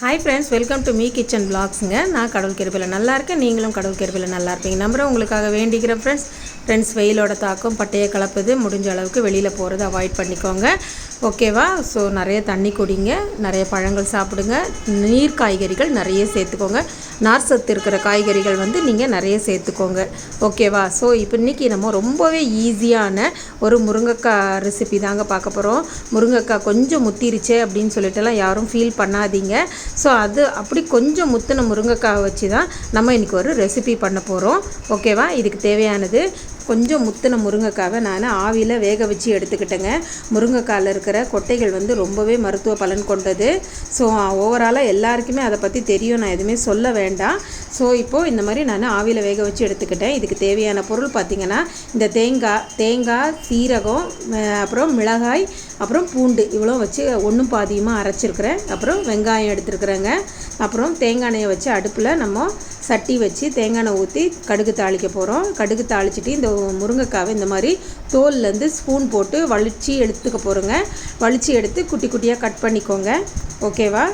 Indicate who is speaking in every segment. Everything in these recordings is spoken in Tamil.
Speaker 1: Hi friends welcome to me kitchen பிளாக்ஸுங்க நான் கடவுள் கிருப்பில் நல்லா இருக்கேன். நீங்களும் கடவுள் கிருப்பில் நல்லா இருப்பீங்க. நம்புகிறேன் உங்களுக்காக வேண்டிக்கிற ஃப்ரெண்ட்ஸ் ஃப்ரெண்ட்ஸ் வெயிலோட தாக்கம் பட்டையை கலப்புது முடிஞ்ச அளவுக்கு வெளியில் போகிறது அவாய்ட் பண்ணிக்கோங்க. ஓகேவா? ஸோ நிறைய தண்ணி குடிங்க நிறைய பழங்கள் சாப்பிடுங்க. நீர் காய்கறிகள் நிறைய சேர்த்துக்கோங்க. நார் சத்து இருக்கிற காய்கறிகள் வந்து நீங்கள் நிறைய சேர்த்துக்கோங்க. ஓகேவா? ஸோ இப்போ இன்றைக்கி நம்ம ரொம்பவே ஈஸியான ஒரு முருங்கைக்காய் ரெசிபி தாங்க பார்க்க போகிறோம் முருங்கைக்காய் கொஞ்சம் முத்திருச்சே அப்படின்னு சொல்லிட்டுலாம் யாரும் ஃபீல் பண்ணாதீங்க. ஸோ அது அப்படி கொஞ்சம் முத்தின முருங்கைக்காய் வச்சு தான் நம்ம இன்றைக்கி ஒரு ரெசிபி பண்ண போகிறோம் ஓகேவா? இதுக்கு தேவையானது கொஞ்சம் முத்தின முருங்கைக்காவை நான் ஆவியில் வேக வச்சு எடுத்துக்கிட்டேங்க. முருங்கைக்காயில் இருக்கிற கொட்டைகள் வந்து ரொம்பவே மருத்துவ பலன் கொண்டது. ஸோ ஓவராலாக எல்லாருக்குமே அதை பற்றி தெரியும். நான் எதுவுமே சொல்ல வேண்டாம். ஸோ இப்போது இந்த மாதிரி நான் ஆவியில் வேக வச்சு எடுத்துக்கிட்டேன். இதுக்கு தேவையான பொருள் பார்த்திங்கன்னா இந்த தேங்காய் தேங்காய் சீரகம் அப்புறம் மிளகாய் அப்புறம் பூண்டு இவ்வளோ வச்சு ஒன்றும் பாதியமாக அரைச்சிருக்கிறேன். அப்புறம் வெங்காயம் எடுத்துருக்குறேங்க. அப்புறம் தேங்காய் எண்ணெயை வச்சு அடுப்பில் நம்ம சட்டி வச்சு தேங்காய் எண்ணெய் ஊற்றி கடுகு தாளிக்க போகிறோம் கடுகு தாளிச்சிட்டு இந்த முருங்கைக்காவை இந்த மாதிரி தோல்லேருந்து ஸ்பூன் போட்டு வலிச்சு எடுத்துக்க போகிறோங்க வலிச்சு எடுத்து குட்டி குட்டியாக கட் பண்ணிக்கோங்க. ஓகேவா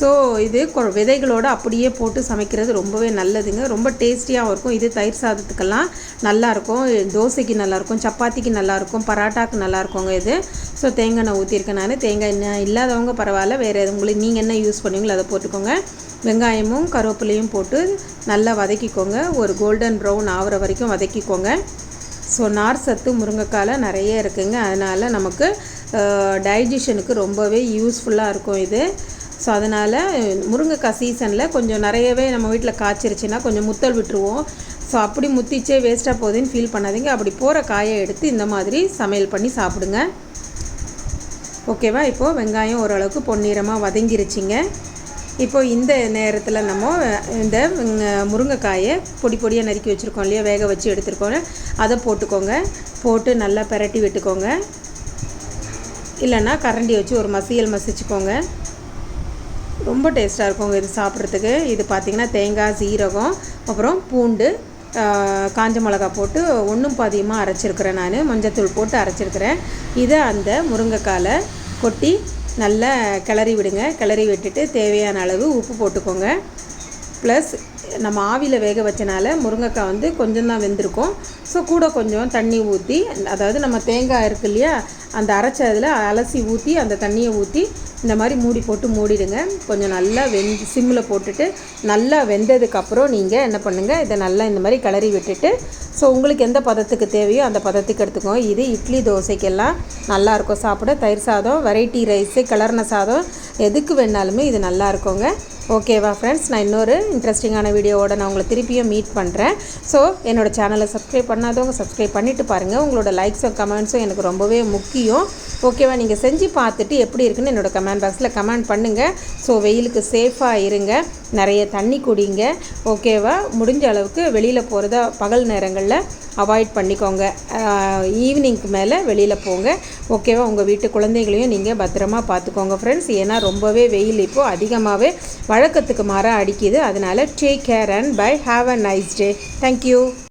Speaker 1: ஸோ இது கொ- அப்படியே போட்டு சமைக்கிறது ரொம்பவே நல்லதுங்க. ரொம்ப டேஸ்டியாகவும் இருக்கும். இது தயிர் சாதத்துக்கெல்லாம் நல்லாயிருக்கும். தோசைக்கு நல்லாயிருக்கும். சப்பாத்திக்கு நல்லாயிருக்கும். பராட்டாக்கு நல்லாயிருக்குங்க இது. ஸோ தேங்காய் எண்ணெய் ஊற்றிருக்கேன் நான். தேங்காய் எண்ணெய் இல்லாதவங்க பரவாயில்ல. வேறு உங்களுக்கு நீங்கள் என்ன யூஸ் பண்ணுவீங்களோ அதை போட்டுக்கோங்க. வெங்காயமும் கருவேப்பிலையும் போட்டு நல்லா வதக்கிக்கோங்க. ஒரு கோல்டன் ப்ரௌன் ஆகிற வரைக்கும் வதக்கிக்கோங்க. ஸோ நார் சத்து முருங்கைக்காயில் நிறைய இருக்குங்க. அதனால் நமக்கு டைஜஷனுக்கு ரொம்பவே யூஸ்ஃபுல்லாக இருக்கும் இது. ஸோ அதனால் முருங்கைக்காய் சீசனில் கொஞ்சம் நிறையவே நம்ம வீட்டில் காய்ச்சிருச்சுன்னா கொஞ்சம் முத்தல் விட்டுருவோம். ஸோ அப்படி முத்திச்சே வேஸ்ட்டாக போகுதுன்னு ஃபீல் பண்ணாதீங்க. அப்படி போகிற காயை எடுத்து இந்த மாதிரி சமையல் பண்ணி சாப்பிடுங்க. ஓகேவா இப்போது வெங்காயம் ஓரளவுக்கு பொன்னிறமாக வதங்கிருச்சிங்க. இப்போ இந்த நேரத்தில் நம்ம இந்த முருங்கைக்காயை பொடி பொடியாக நறுக்கி வச்சுருக்கோம் இல்லையா? வேக வச்சு எடுத்துருக்கோம். அதை போட்டுக்கோங்க. போட்டு நல்லா பிரட்டி விட்டுக்கோங்க. இல்லைன்னா கரண்டி வச்சு ஒரு மசியல் மசிச்சுக்கோங்க. ரொம்ப டேஸ்ட்டாக இருக்குங்க இது சாப்பிட்றதுக்கு. இது பார்த்திங்கன்னா தேங்காய் சீரகம் அப்புறம் பூண்டு காஞ்ச மிளகா போட்டு ஒன்றும் பாதியமாக அரைச்சிருக்கிறேன் நான். மஞ்சத்தூள் போட்டு அரைச்சிருக்கிறேன். இதை அந்த முருங்கைக்காலை கொட்டி நல்லா கிளறி விடுங்க. கிளறி விட்டுட்டு தேவையான அளவு உப்பு போட்டுக்கோங்க. ப்ளஸ் நம்ம ஆவியில் வேக வச்சனால முருங்கைக்காய் வந்து கொஞ்சம் தான் வெந்திருக்கும். ஸோ கூட கொஞ்சம் தண்ணி ஊற்றி அதாவது நம்ம தேங்காய் இருக்கு இல்லையா அந்த அரைச்ச அதில் அலசி ஊற்றி அந்த தண்ணியை ஊற்றி இந்த மாதிரி மூடி போட்டு மூடிடுங்க. கொஞ்சம் நல்லா வெந்து சிம்மில் போட்டுட்டு நல்லா வெந்ததுக்கப்புறம் நீங்கள் என்ன பண்ணுங்கள் இதை நல்லா இந்த மாதிரி கிளறி விட்டுட்டு ஸோ உங்களுக்கு எந்த பதத்துக்கு தேவையோ அந்த பதத்துக்கு எடுத்துக்கோங்க. இது இட்லி தோசைக்கெல்லாம் நல்லாயிருக்கும் சாப்பிட தயிர் சாதம் வெரைட்டி ரைஸு கிளறின சாதம் எதுக்கு வேணாலுமே இது நல்லா இருக்குங்க. ஓகேவா ஃப்ரெண்ட்ஸ் நான் இன்னொரு இன்ட்ரெஸ்டிங்கான வீடியோவோட நான் உங்களை திருப்பியும் மீட் பண்ணுறேன் ஸோ என்னோட சேனலை சப்ஸ்கிரைப் பண்ணாதவங்க சப்ஸ்கிரைப் பண்ணிவிட்டு பாருங்கள் உங்களோட லைக்ஸும் கமெண்ட்ஸும் எனக்கு ரொம்பவே முக்கியம். ஓகேவா? நீங்கள் செஞ்சு பார்த்துட்டு எப்படி இருக்குன்னு என்னோட கமெண்ட் பாக்ஸில் கமெண்ட் பண்ணுங்கள் ஸோ வெயிலுக்கு சேஃபாக இருங்க. நிறைய தண்ணி குடிங்க. ஓகேவா? முடிஞ்ச அளவுக்கு வெளியில் போகிறத பகல் நேரங்களில் அவாய்ட் பண்ணிக்கோங்க. ஈவினிங்க்கு மேலே வெளியில் போங்க. ஓகேவா? உங்கள் வீட்டு குழந்தைகளையும் நீங்கள் பத்திரமா பார்த்துக்கோங்க ஃப்ரெண்ட்ஸ் ஏன்னா ரொம்பவே வெயில் இப்போது அதிகமாகவே வழக்கத்துக்கு மாற அடிக்குது. அதனால் take care and bye have a nice day thank you